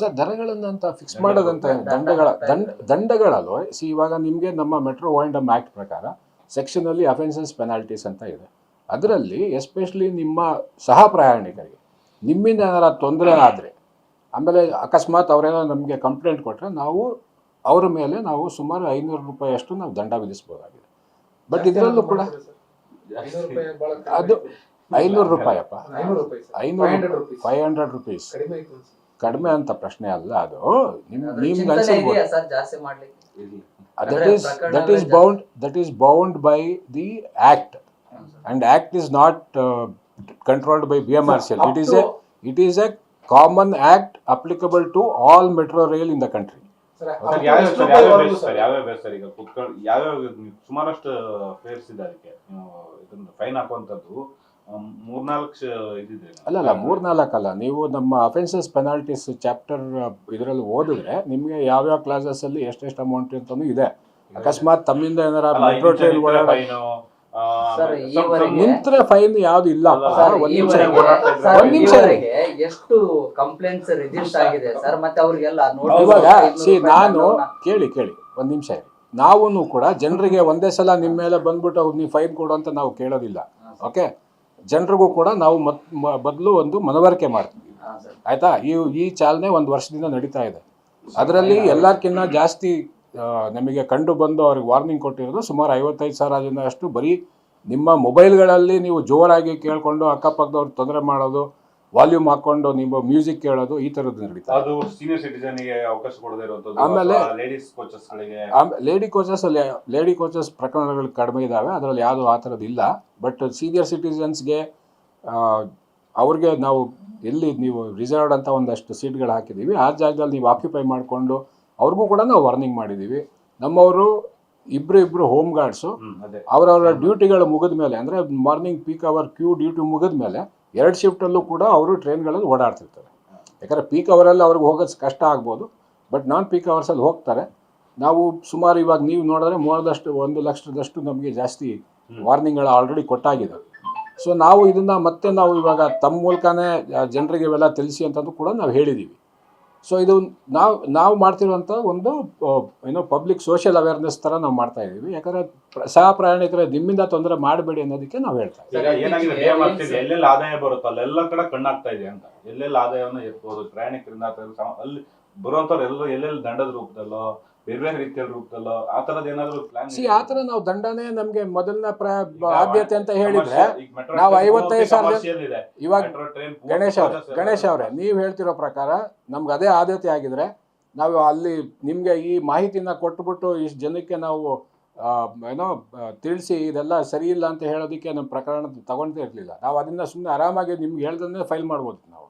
Sir ದರಗಳನ್ನ ಅಂತ fix ಮಾಡೋದಂತ ದಂಡಗಳ ದಂಡ. ದಂಡಗಳಲ್ವ ಸಿ ಇವಾಗ ನಿಮಗೆ ನಮ್ಮ ಮೆಟ್ರೋ ವೈಂಡಮ್ ಆ್ಯಕ್ಟ್ ಪ್ರಕಾರ ಸೆಕ್ಷನಲ್ಲಿ ಅಫೆನ್ಸಸ್ ಪೆನಾಲ್ಟೀಸ್ ಅಂತ ಇದೆ. ಅದರಲ್ಲಿ ಎಸ್ಪೆಷಲಿ ನಿಮ್ಮ ಸಹ ಪ್ರಯಾಣಿಕರಿಗೆ ನಿಮ್ಮಿಂದ ಏನಾರ ತೊಂದರೆ ಆದರೆ ಆಮೇಲೆ ಅಕಸ್ಮಾತ್ ಅವರೇನೋ ನಮಗೆ ಕಂಪ್ಲೇಂಟ್ ಕೊಟ್ಟರೆ ನಾವು ಅವರ ಮೇಲೆ ನಾವು ಸುಮಾರು ಐನೂರು ರೂಪಾಯಿಯಷ್ಟು ನಾವು ದಂಡ ವಿಧಿಸ್ಬೋದಾಗಿದೆ. ಬಟ್ ಇದರಲ್ಲೂ ಕೂಡ ಐನೂರು ರೂಪಾಯಿ ಬಹಳ ಅದು. ಐನೂರು ರೂಪಾಯಪ್ಪ. ಐನೂರು ರೂಪಾಯಿ ಸರ್. ಐನೂರು 500 rupees. ಫೈವ್ ಹಂಡ್ರೆಡ್ ರುಪೀಸ್ ಕಡಿಮೆ ಅಂತ ಪ್ರಶ್ನೆ ಅಲ್ಲ ಅದು. ನಿಮ್ ನಿಮ್ಗೆ ಅನ್ಸಿರ್ಬೋದು. That is that is bound that is bound by the act and act is not controlled by B M R C L it is a it is a common act applicable to all metro rail in the country ಸುಮಾರಷ್ಟು fares ಇದೆ ಅದಕ್ಕೆ. Fine ಹಾಕುವಂಥದ್ದು ಅಲ್ಲ ಅಲ್ಲಲ್ಲ ಮೂರ್ನಾಲ್ಕಲ್ಲ. ನೀವು ನಮ್ಮ offences penalties chapter ಇದರಲ್ಲಿ ಓದಿದ್ರೆ ನಿಮಗೆ ಯಾವ್ಯಾವ ಕ್ಲಾಸಸ್ ಅಲ್ಲಿ ಎಷ್ಟೆಷ್ಟು ಅಮೌಂಟ್ ಅಂತಾನು ಇದೆ. ಅಕಸ್ಮಾತ್ ತಮ್ಮಿಂದ ಏನಾರ ಅಲ್ಲ, ಮೆಟ್ರೋ ಟ್ರೈನ್ ನಿಂತ್ರೆ ಫೈನ್ ಯಾವ್ದು ಇಲ್ಲ. ಸರ್ ಒಂದ್ ನಿಮಿಷ. ಎಷ್ಟು ಕಂಪ್ಲೇಂಟ್ಸ್ ರಿಜಿಸ್ಟರ್ ಆಗಿದೆ? ಸರ್ ಮತ್ತೆ ಅವ್ರಿಗೆಲ್ಲ ಇವಾಗ ಸಿ ನಾನು ಕೇಳಿ ಕೇಳಿ ಒಂದ್ ನಿಮಿಷ ನಾವು ಕೂಡ ಜನರಿಗೆ ಒಂದೇ ಸಲ ನಿಮ್ಮ ಮೇಲೆ ಬಂದ್ಬಿಟ್ಟು ನೀವು ಫೈನ್ ಕೊಡು ಅಂತ ನಾವು ಕೇಳೋದಿಲ್ಲ. ಓಕೆ ಜನರಿಗೂ ಕೂಡ ನಾವು ಮತ್ ಬದಲು ಒಂದು ಮನವರಿಕೆ ಮಾಡ್ತೀವಿ. ಆಯ್ತಾ? ಈ ಈ ಚಾಲನೆ ಒಂದು ವರ್ಷದಿಂದ ನಡೀತಾ ಇದೆ. ಅದರಲ್ಲಿ ಎಲ್ಲಕ್ಕಿಂತ ಜಾಸ್ತಿ ನಮಗೆ ಕಂಡು ಬಂದು ಅವ್ರಿಗೆ ವಾರ್ನಿಂಗ್ ಕೊಟ್ಟಿರೋದು ಸುಮಾರು ಐವತ್ತೈದು ಸಾವಿರ ಜನ ಅಷ್ಟು ಬರೀ ನಿಮ್ಮ ಮೊಬೈಲ್ಗಳಲ್ಲಿ ನೀವು ಜೋರಾಗಿ ಕೇಳ್ಕೊಂಡು ಅಕ್ಕಪಕ್ಕದವ್ರು ತೊಂದರೆ ಮಾಡೋದು ವಾಲ್ಯೂಮ್ ಹಾಕೊಂಡು ನಿಮ್ಮ ಮ್ಯೂಸಿಕ್ ಕೇಳೋದು ಈ ಥರದ್ದು ನಡೀತಾ ಇದೆ. ಅದು ಸೀನಿಯರ್ ಸಿಟಿಜನ್ಗೆ ಅವಕಾಶ ಕೊಡದೇ ಇರೋದು ಆಮೇಲೆ- ಲೇಡೀಸ್ ಕೋಚಸ್ಗಳಿಗೆ ಲೇಡಿ ಕೋಚಸ್ ಅಲ್ಲಿ ಲೇಡಿ ಕೋಚಸ್ ಪ್ರಕರಣಗಳು ಕಡಿಮೆ ಇದ್ದಾವೆ ಅದರಲ್ಲಿ ಯಾವುದು ಆ ಥರದ್ದು ಇಲ್ಲ. ಬಟ್ ಸೀನಿಯರ್ ಸಿಟಿಸನ್ಸ್ಗೆ ಅವ್ರಿಗೆ ನಾವು ಎಲ್ಲಿ ನೀವು ರಿಸರ್ವ್ಡ್ ಅಂತ ಒಂದಷ್ಟು ಸೀಟ್ಗಳು ಹಾಕಿದ್ದೀವಿ. ಆ ಜಾಗದಲ್ಲಿ ನೀವು ಆಕ್ಯುಪೈ ಮಾಡಿಕೊಂಡು ಅವ್ರಿಗೂ ಕೂಡ ನಾವು ವಾರ್ನಿಂಗ್ ಮಾಡಿದ್ದೀವಿ. ನಮ್ಮವರು ಇಬ್ಬರು ಇಬ್ಬರು ಹೋಮ್ ಗಾರ್ಡ್ಸು ಅದೇ. ಅವರವರ ಡ್ಯೂಟಿಗಳು ಮುಗಿದ ಮೇಲೆ ಅಂದರೆ morning peak hour queue duty ಮುಗಿದ ಮೇಲೆ ಎರಡು ಶಿಫ್ಟಲ್ಲೂ ಕೂಡ ಅವರು ಟ್ರೈನ್ಗಳಲ್ಲಿ ಓಡಾಡ್ತಿರ್ತಾರೆ. ಯಾಕಂದರೆ ಪೀಕ್ ಅವರಲ್ಲಿ ಅವ್ರಿಗೆ ಹೋಗೋದು ಕಷ್ಟ ಆಗ್ಬೋದು. ಬಟ್ ನಾನ್ ಪೀಕ್ ಅವರ್ಸಲ್ಲಿ ಹೋಗ್ತಾರೆ. ನಾವು ಸುಮಾರು ಇವಾಗ ನೀವು ನೋಡಿದ್ರೆ ಮೂರದಷ್ಟು ಒಂದು ಲಕ್ಷದಷ್ಟು ನಮಗೆ ಜಾಸ್ತಿ. ವಾರ್ನಿಂಗ್ಗಳು ಆಲ್ರೆಡಿ ಕೊಟ್ಟಾಗಿದೆ. ಸೊ ನಾವು ಇದನ್ನು ಮತ್ತೆ ನಾವು ಇವಾಗ ತಮ್ಮ ಮೂಲಕನೇ ಜನರಿಗೆ ಇವೆಲ್ಲ ತಿಳಿಸಿ ಅಂತಂದು ಕೂಡ ನಾವು ಹೇಳಿದ್ದೀವಿ ಸೊ ಇದು ನಾವು ನಾವು ಮಾಡ್ತಿರುವಂಥ ಒಂದು ಏನೋ ಪಬ್ಲಿಕ್ ಸೋಷಿಯಲ್ ಅವೇರ್ನೆಸ್ ಥರ ನಾವು ಮಾಡ್ತಾ ಇದ್ದೀವಿ ಯಾಕಂದರೆ ಸಹ ಪ್ರಯಾಣಿಕರ ನಿಮ್ಮಿಂದ ತೊಂದರೆ ಮಾಡಬೇಡಿ ಅನ್ನೋದಕ್ಕೆ ನಾವು ಹೇಳ್ತಾ ಇದ್ದೀವಿ. ಎಲ್ಲೆಲ್ಲಿ ಆದಾಯ ಬರುತ್ತೋ ಅಲ್ಲೆಲ್ಲ ಕಡೆ ಕಣ್ಣಾಗ್ತಾ ಇದೆ ಅಂತ. ಎಲ್ಲೆಲ್ಲಿ ಆದಾಯವನ್ನ ಇರ್ಬೋದು ಪ್ರಯಾಣಿಕರಿಂದ ಅಲ್ಲಿ ಬರುವಂಥವ್ರು ಎಲ್ಲೋ ಎಲ್ಲೆಲ್ಲಿ ದಂಡದ ರೂಪದಲ್ಲೋ ಬೇರೆ ಬೇರೆ ರೀತಿಯ ರೂಪದಲ್ಲೋ. ಆ ಏನಾದ್ರು ಪ್ಲಾನ್ ಸಿ ಆ ಥರ ನಾವು ದಂಡನೆ ನಮ್ಗೆ ಮೊದಲನೇ ಪ್ರ ಆದ್ಯತೆ ಅಂತ ಹೇಳಿದ್ರೆ ನಾವು ಐವತ್ತೈದು ಸಾವಿರ ಇವಾಗ ಗಣೇಶ್ ಅವ್ರೆ ಗಣೇಶ್ ಅವರೇ ನೀವು ಹೇಳ್ತಿರೋ ಪ್ರಕಾರ ನಮ್ಗೆ ಅದೇ ಆದ್ಯತೆ ಆಗಿದ್ರೆ ನಾವು ಅಲ್ಲಿ ನಿಮಗೆ ಈ ಮಾಹಿತಿನ ಕೊಟ್ಬಿಟ್ಟು ಇಷ್ಟು ಜನಕ್ಕೆ ನಾವು ಆ, ಏನೋ ತಿಳಿಸಿ ಇದೆಲ್ಲ ಸರಿ ಇಲ್ಲ ಅಂತ ಹೇಳೋದಕ್ಕೆ ನಮ್ಮ ಪ್ರಕರಣ ತಗೊಳ್ತಾ ಇರಲಿಲ್ಲ. ನಾವು ಅದನ್ನ ಸುಮ್ಮನೆ ಆರಾಮಾಗಿ ನಿಮ್ಗೆ ಹೇಳ್ದಂದ್ರೆ ಫೈಲ್ ಮಾಡ್ಬೋದು ನಾವು.